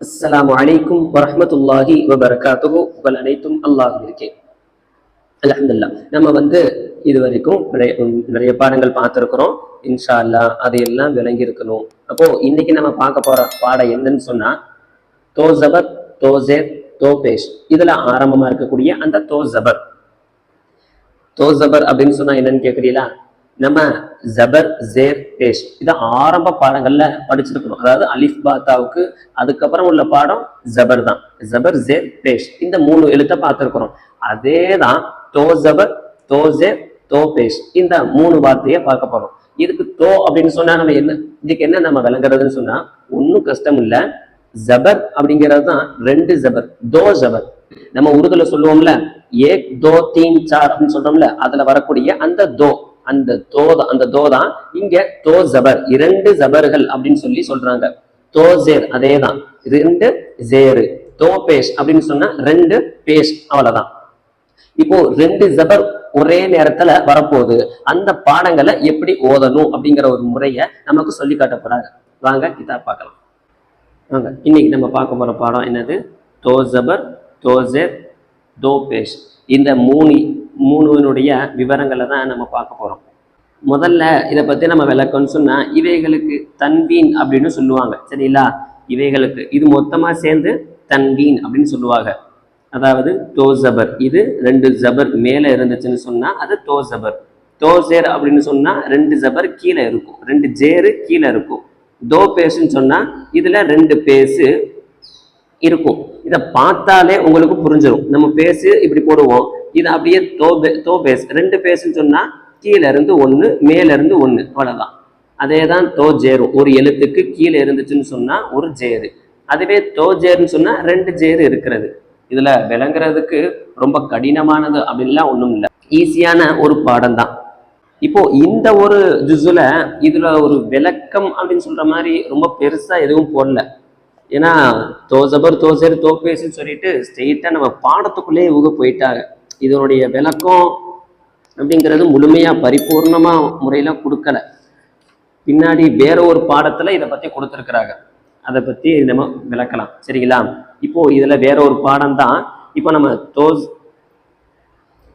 அஸ்லாம் வலைக்கும் வரமத்துல்லாஹி வபரகாத்துஹு உங்கள் அனைத்தும் அல்லாஹ் இருக்கேன் அலமதுல்லா நம்ம வந்து இது வரைக்கும் நிறைய நிறைய பாடங்கள் பார்த்துருக்குறோம். இன்ஷா அல்லாஹ் அதையெல்லாம் விளங்கி இருக்கணும் அப்போ இன்னைக்கு நம்ம பார்க்க போற பாடம் என்னன்னு சொன்னா தோ ஜபர் தோபேஷ். இதுல ஆரம்பமா இருக்கக்கூடிய அந்த தோசபர் தோசபர் அப்படின்னு சொன்னா என்னன்னு கேக்குறீங்களா? நம்ம ஜபர் ஜேர் பேஷ். இதை ஆரம்ப பாடங்கள்ல படிச்சிருக்கணும். அதாவது அலிஃப் பாத்தாவுக்கு அதுக்கப்புறம் உள்ள பாடம் ஜபர் தான். ஜபர் ஜேர் பேஷ். இந்த மூணு எழுத்தை பார்த்துருக்குறோம். அதே தான் தோ ஜபர் தோ ஜேர் தோ பேஷ். இந்த மூணு வார்த்தையை பார்க்க போறோம். இதுக்கு தோ அப்படின்னு சொன்னா நம்ம என்ன இதுக்கு என்ன நம்ம விளங்குறதுன்னு சொன்னா ஒன்றும் கஷ்டம் இல்லை. ஜபர் அப்படிங்கிறது தான் ரெண்டு ஜபர் தோ ஜபர். நம்ம உருதுல சொல்லுவோம்ல ஏக் தோ தீன் சார் அப்படின்னு சொல்றோம்ல அதுல வரக்கூடிய அந்த தோ. அந்த தோதா அந்த தோ தான் இங்க தோ ஜபர். இரண்டு ஜபர்கள் அப்படின்னு சொல்லி சொல்றாங்க. தோ ஜேர் அதே தான் ரெண்டு ஜேரு. தோ பேஷ் அப்படின்னு சொன்னா ரெண்டு பேஷ் அவ்வளவுதான். இப்போ ரெண்டு ஜபர் ஒரே நேரத்துல வரப்போகுது. அந்த பாடங்களை எப்படி ஓதணும் அப்படிங்கிற ஒரு முறையை நமக்கு சொல்லி காட்ட போறாங்க. வாங்க இதை பார்க்கலாம். வாங்க இன்னைக்கு நம்ம பார்க்க போற பாடம் என்னது? தோ ஜபர் தோ தோ பேஷ். இந்த மூணு மூணுனுடைய விவரங்களை தான் நம்ம பார்க்க போகிறோம் முதல்ல இதை பற்றி நம்ம விளக்கம்னு சொன்னால் இவைகளுக்கு தன்வீன் அப்படின்னு சொல்லுவாங்க. சரிங்களா? இவைகளுக்கு இது மொத்தமாக சேர்ந்து தன்வீன் அப்படின்னு சொல்லுவாங்க. அதாவது தோ ஜபர். இது ரெண்டு ஜபர் மேலே இருந்துச்சுன்னு சொன்னால் அது தோ ஜபர். தோ ஜேர் அப்படின்னு சொன்னால் ரெண்டு ஜபர் கீழே இருக்கும். ரெண்டு ஜேரு கீழே இருக்கும். தோ பேசுன்னு சொன்னால் இதில் ரெண்டு பேசு இருக்கும். இதை பார்த்தாலே உங்களுக்கு புரிஞ்சிடும் நம்ம பேசு இப்படி போடுவோம். இதை அப்படியே தோ பே தோ பேஸ் ரெண்டு பேசுன்னு சொன்னால் கீழே இருந்து ஒன்று மேல இருந்து ஒன்று அவ்வளோதான் அதே தான் தோ ஜேரும் ஒரு எழுத்துக்கு கீழே இருந்துச்சுன்னு சொன்னால் ஒரு ஜேரு. அதுவே தோ ஜேருன்னு சொன்னால் ரெண்டு ஜேரு இருக்கிறது. இதில் விளங்குறதுக்கு ரொம்ப கடினமானது அப்படின்லாம் ஒன்றும் இல்லை. ஈஸியான ஒரு பாடம் தான் இப்போ இந்த ஒரு ஜுஸுல இதுல ஒரு விளக்கம் அப்படின்னு சொல்ற மாதிரி ரொம்ப பெருசா எதுவும் போடல. ஏன்னா தோசபர் தோசர் தோப்பேசுன்னு சொல்லிட்டு ஸ்ட்ரெயிட்டா நம்ம பாடத்துக்குள்ளே இவங்க போயிட்டாங்க. இதனுடைய விளக்கம் அப்படிங்கிறது முழுமையா பரிபூர்ணமா முறையில கொடுக்கல. பின்னாடி வேற ஒரு பாடத்துல இதை பத்தி கொடுத்துருக்குறாங்க. அதை பத்தி நம்ம விளக்கலாம். சரிங்களா? இப்போ இதுல வேற ஒரு பாடம் தான் இப்போ நம்ம தோஸ்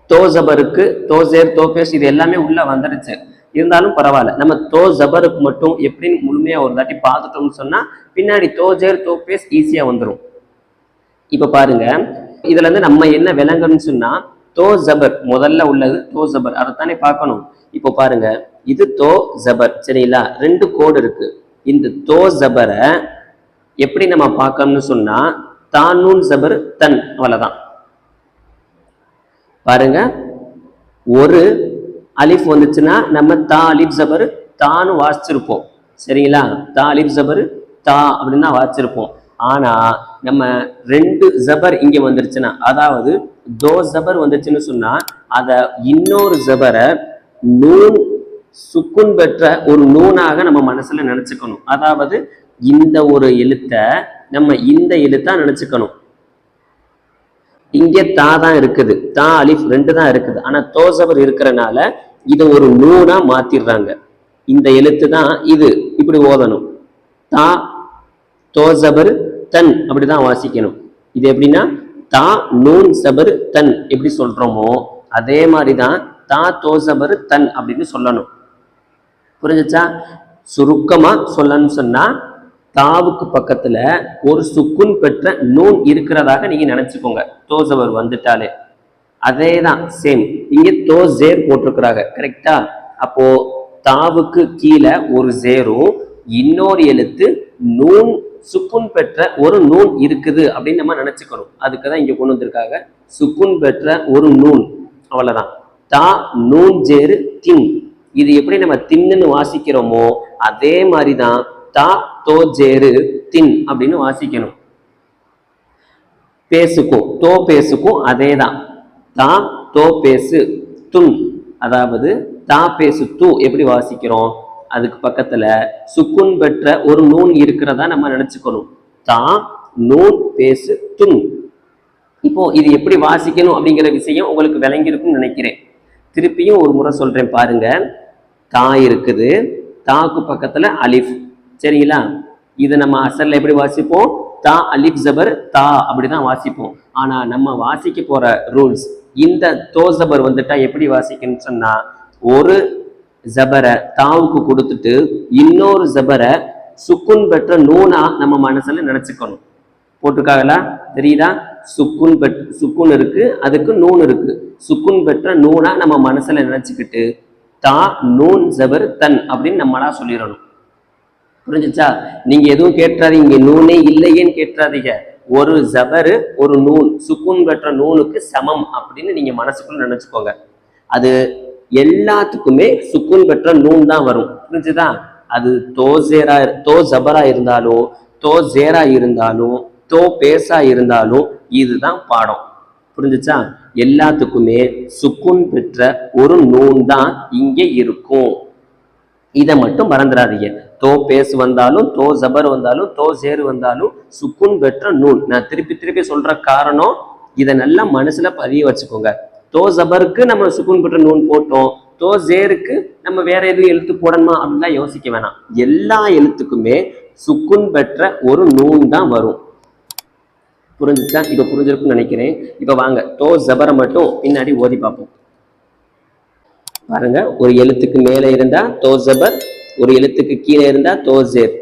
தோசபருக்கு தோசேர் தோபேஸ் இது எல்லாமே உள்ள வந்துருச்சு. இருந்தாலும் பரவாயில்ல. நம்ம தோ ஜபருக்கு மட்டும் எப்படின்னு முழுமையா ஒரு தாட்டி பார்த்துட்டோம்னு சொன்னா பின்னாடி தோ ஜெர் தோ பேஸ் ஈஸியா வந்துடும் இப்ப பாருங்க இதுல இருந்து நம்ம என்ன விளங்கணும்னு சொன்னா தோ ஜபர் முதல்ல உள்ளது தோ ஜபர். அதைத்தானே பார்க்கணும். இப்போ பாருங்க இது தோ ஜபர் சரிங்களா? ரெண்டு கோடு இருக்கு. இந்த தோ ஜபரை எப்படி நம்ம பார்க்கணும்னு சொன்னா தானூன் ஜபர் தன் அவ்வளவுதான். பாருங்க ஒரு அலிஃப் வந்துச்சுன்னா நம்ம தா அலிஃப் ஜபர் தான்னு வாசிச்சிருப்போம். சரிங்களா? தா அலிஃப் ஜபர் தா அப்படின்னு தான் வாசிச்சிருப்போம். ஆனா நம்ம ரெண்டு ஜபர் இங்க வந்துருச்சுன்னா அதாவது தோ ஜபர் வந்துச்சுன்னு சொன்னா அதை இன்னொரு ஜபரை நூன் சுக்குன் பெற்ற ஒரு நூனாக நம்ம மனசுல நினைச்சுக்கணும். அதாவது இந்த ஒரு எழுத்தை நம்ம இந்த எழுத்தா நினைச்சுக்கணும். இங்கே தா தான் இருக்குது. தா அலிஃப் ரெண்டு தான் இருக்குது. ஆனால் தோசவர் இருக்கிறனால இதை ஒரு நூனா மாத்திடுறாங்க இந்த எழுத்து தான் இது. இப்படி ஓதணும். தா தோசபர் தன். அப்படிதான் வாசிக்கணும். இது எப்படின்னா தா நூன் சபர் தன். எப்படி சொல்றோமோ அதே மாதிரி தான் தா தோசபர் தன் அப்படின்னு சொல்லணும். புரிஞ்சுச்சா? சுருக்கமாக சொல்லணும்னு சொன்னா தாவுக்கு பக்கத்துல ஒரு சுக்குன் பெற்ற நூன் இருக்கிறதாக நீங்க நினைச்சுக்கோங்க. தோசவர் வந்துட்டாலே. அதே தான் சேம் இங்க தோ ஜேர் போட்டிருக்கிறாங்க. கரெக்டா அப்போ தாவுக்கு கீழே ஒரு ஜேரும் இன்னொரு எழுத்து நூன் சுக்குன் பெற்ற ஒரு நூன் இருக்குது அப்படின்னு நம்ம நினைச்சுக்கணும். அதுக்கு தான் இங்க கொண்டு வந்திருக்காங்க. சுக்குன் பெற்ற ஒரு நூன். அவ்வளவுதான். தா நூன் ஜேரு தின். இது எப்படி நம்ம தின்னுன்னு வாசிக்கிறோமோ அதே மாதிரி தான் தா தோ ஜேரு தின் அப்படின்னு வாசிக்கணும். பேசுக்கும் தோ பேசுக்கும் அதே தான் தா தோ பேசு துன். அதாவது தா பேசு தூ எப்படி வாசிக்கிறோம்? அதுக்கு பக்கத்துல சுக்குன் பெற்ற ஒரு நூன் இருக்கிறதா நம்ம நினைச்சுக்கணும். தா நூன் பேசு துன். இப்போ இது எப்படி வாசிக்கணும் அப்படிங்கிற விஷயம் உங்களுக்கு விளங்கியிருக்கும்னு நினைக்கிறேன். திருப்பியும் ஒரு முறை சொல்றேன் பாருங்க. தா இருக்குது தாக்கு பக்கத்துல அலிஃப். சரிங்களா? இதை நம்ம அசரில் எப்படி வாசிப்போம்? தா அலிப் ஜபர் தா அப்படிதான் வாசிப்போம். ஆனா நம்ம வாசிக்க போற ரூல்ஸ் இந்த தோ ஜபர் வந்துட்டா எப்படி வாசிக்கணும்னு சொன்னா ஒரு ஜபரை தாவுக்கு கொடுத்துட்டு இன்னொரு ஜபரை சுக்குன் பெற்ற நூனா நம்ம மனசுல நினைச்சுக்கணும். போட்டிருக்காங்களா? தெரியுதா? சுக்குன் பெட் சுக்குன் இருக்கு அதுக்கு நூன் இருக்கு. சுக்குன் பெற்ற நூனா நம்ம மனசுல நினைச்சுக்கிட்டு தா நூன் ஜபர் தன் அப்படின்னு நம்மளா சொல்லிடணும். புரிஞ்சிச்சா? நீங்க எதுவும் கேட்டுறாதீங்க இங்க நூனே இல்லையேன்னு கேட்டுறாதீங்க ஒரு ஜபரு ஒரு நூன் சுக்குன் பெற்ற நூனுக்கு சமம் அப்படின்னு நீங்க மனசுக்குள்ள நினைச்சுக்கோங்க. அது எல்லாத்துக்குமே சுக்குன் பெற்ற நூன் தான் வரும். புரிஞ்சுதா? அது தோசேரா தோ ஜபரா இருந்தாலும் தோ ஜேரா இருந்தாலும் தோ பேசா இருந்தாலும் இதுதான் பாடம். புரிஞ்சுச்சா? எல்லாத்துக்குமே சுக்குன் பெற்ற ஒரு நூன் தான் இங்கே இருக்கும். இதை மட்டும் மறந்துடாதீங்க. தோ பேசு வந்தாலும் தோ ஜபர் வந்தாலும் தோ சேரு வந்தாலும் சுக்குன் பெற்ற நூன் நான் திருப்பி திருப்பி சொல்ற காரணம் இதை நல்லா மனசுல பதிய வச்சுக்கோங்க. தோ ஜபருக்கு நம்ம சுக்குன் பெற்ற நூன் போட்டோம். தோ ஜேருக்கு நம்ம வேற எதுவும் எழுத்து போடணுமா அப்படின்லாம் யோசிக்க வேணாம். எல்லா எழுத்துக்குமே சுக்குன் பெற்ற ஒரு நூன் தான் வரும். புரிஞ்சுதான் இப்ப புரிஞ்சிருக்கும்னு நினைக்கிறேன். இப்ப வாங்க. தோ ஜபரை மட்டும் பின்னாடி ஓதி பார்ப்போம். பாருங்க. ஒரு எழுத்துக்கு மேலே இருந்தா தோ ஜபர் ஒரு எழுத்துக்கு கீழே இருந்தால் தோசேர்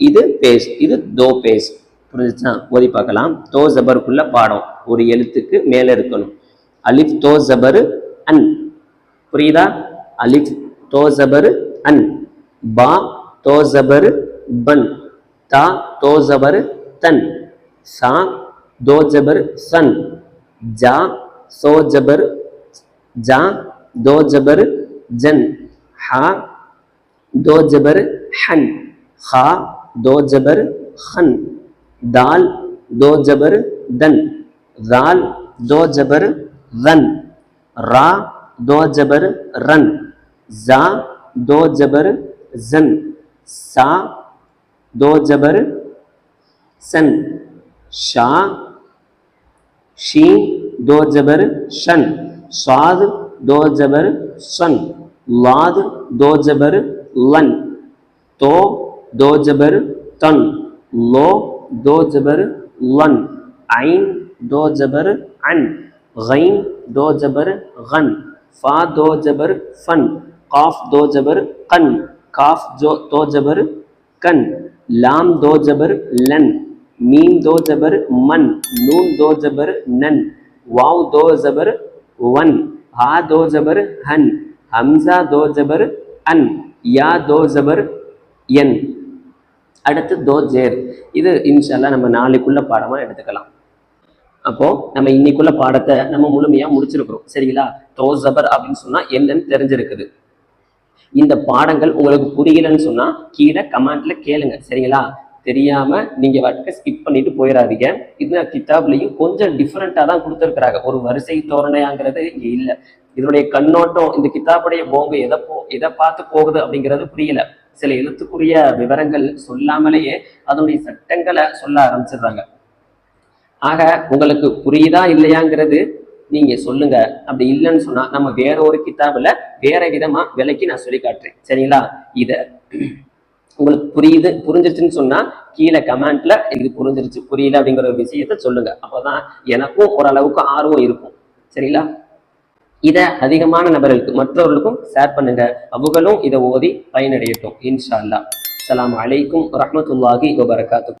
இது பேஸ் இது தோ பேஸ். புரிஞ்சுச்சா? ஓதி பார்க்கலாம். தோ ஜபருக்குள்ள பாடம். ஒரு எழுத்துக்கு மேலே இருக்கணும். அலிஃப் தோ ஜபரு அன். புரியுதா? அலிஃப் தோ ஜபரு அன். பா தோ ஜபரு பன். தா தோ ஜபரு தன். சா தோ ஜபர் சன். ஜா சோ ஜபர் ஜா தோ ஜபர் ஜன். ஹா दो जबर हन खा दो जबर खन दाल दो जबर दन राल दो जबर रन रा दो जबर रन जा दो जबर जन सा दो जबर सन शा शी दो जबर शन स्वाद दो जबर सन लाद दो जबर लन तो दो जबर तन लो दो जबर लन आइन दो जबर अन गईन दो जबर गन फा दो जबर फन काफ दो जबर कन काफ जो दो जबर कन लाम दो जबर लन मीम दो जबर मन नून दो जबर नन वाव दो जबर वन हा दो जबर हन हमजा दो जबर अन யா தோ ஜபர் என். அடுத்து தோ ஜேர். இது இன்ஷால்லா நம்ம நாளைக்குள்ள பாடமாக எடுத்துக்கலாம். அப்போது நம்ம இன்னைக்குள்ள பாடத்தை நம்ம முழுமையாக முடிச்சிருக்கிறோம். சரிங்களா? தோ ஜபர் அப்படின்னு சொன்னால் என்னன்னு தெரிஞ்சிருக்குது. இந்த பாடங்கள் உங்களுக்கு புரியலன்னு சொன்னால் கீழே கமெண்ட்ல கேளுங்க. சரிங்களா? தெரியாம நீங்க வாட்டுக்கு ஸ்கிப் பண்ணிட்டு போயிடாதீங்க. இது கிதாப்லையும் கொஞ்சம் டிஃப்ரெண்டா தான் கொடுத்துருக்குறாங்க. ஒரு வரிசை தோரணையாங்கிறது இங்கே இல்லை. இதனுடைய கண்ணோட்டம் இந்த கித்தாப்புடைய போங்க எதை போ எதை பார்த்து போகுது அப்படிங்கிறது புரியல. சில எழுத்துக்குரிய விவரங்கள் சொல்லாமலேயே அதனுடைய சட்டங்களை சொல்ல ஆரம்பிச்சிடுறாங்க. ஆக உங்களுக்கு புரியுதா இல்லையாங்கிறது நீங்க சொல்லுங்க. அப்படி இல்லைன்னு சொன்னா நம்ம வேற ஒரு கிதாபுல வேற விதமா விலைக்கு நான் சொல்லி காட்டுறேன் சரிங்களா? இத உங்களுக்கு புரியுது புரிஞ்சிருச்சுன்னு சொன்னா கீழே கமெண்ட்ல இது புரிஞ்சிருச்சு புரியல அப்படிங்கிற ஒரு விஷயத்த சொல்லுங்க. அப்பதான் எனக்கும் ஓரளவுக்கு ஆர்வம் இருக்கும். சரிங்களா? இதை அதிகமான நபர்களுக்கு மற்றவர்களுக்கும் ஷேர் பண்ணுங்க. அவங்களும் இதை ஓதி பயனடையட்டும். இன்ஷா அல்லா அலாம் அலைக்கும் வரஹ்மத்துல்லாஹி வபரகாத்து